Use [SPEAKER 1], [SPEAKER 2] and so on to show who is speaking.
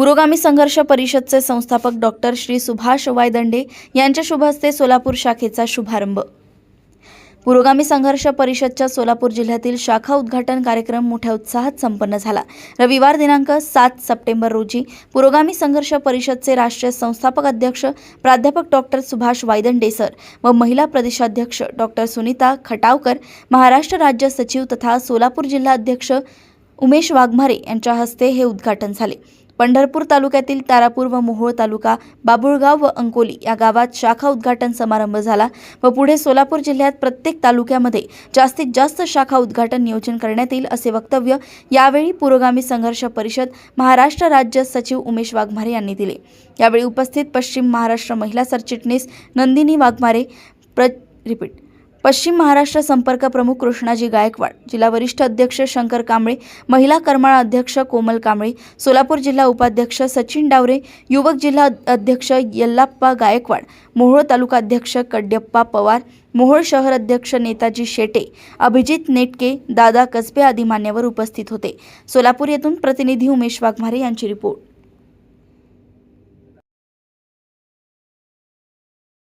[SPEAKER 1] पुरोगामी संघर्ष परिषदचे संस्थापक डॉक्टर श्री सुभाष वायदंडे यांच्या शुभहस्ते सोलापूर शाखेचा शुभारंभ. पुरोगामी संघर्ष परिषदच्या सोलापूर जिल्ह्यातील शाखा उद्घाटन कार्यक्रम मोठ्या उत्साहात संपन्न झाला. रविवार दिनांक सात सप्टेंबर रोजी पुरोगामी संघर्ष परिषदचे राष्ट्रीय संस्थापक अध्यक्ष प्राध्यापक डॉक्टर सुभाष वायदंडे सर व महिला प्रदेशाध्यक्ष डॉक्टर सुनीता खटावकर महाराष्ट्र राज्य सचिव तथा सोलापूर जिल्हा अध्यक्ष उमेश वाघमारे यांच्या हस्ते हे उद्घाटन झाले. पंढरपूर तालुक्यातील तारापूर व मोहोळ तालुका बाबुळगाव व अंकोली या गावात शाखा उद्घाटन समारंभ झाला व पुढे सोलापूर जिल्ह्यात प्रत्येक तालुक्यामध्ये जास्तीत जास्त शाखा उद्घाटन नियोजन करण्यात येईल असे वक्तव्य यावेळी पुरोगामी संघर्ष परिषद महाराष्ट्र राज्य सचिव उमेश वाघमारे यांनी दिले. यावेळी उपस्थित पश्चिम महाराष्ट्र महिला सरचिटणीस नंदिनी वाघमारे प्र रिपीट पश्चिम महाराष्ट्र संपर्क प्रमुख कृष्णाजी गायकवाड जिल्हा वरिष्ठ अध्यक्ष शंकर कांबळे महिला करमाळा अध्यक्ष कोमल कांबळे सोलापूर जिल्हा उपाध्यक्ष सचिन डावरे युवक जिल्हा अध्यक्ष यल्लाप्पा गायकवाड मोहोळ तालुका अध्यक्ष कड्यप्पा पवार मोहोळ शहर अध्यक्ष नेताजी शेटे अभिजित नेटके दादा कसबे आदी मान्यवर उपस्थित होते. सोलापूर येथून प्रतिनिधी उमेश वाघमारे यांची रिपोर्ट.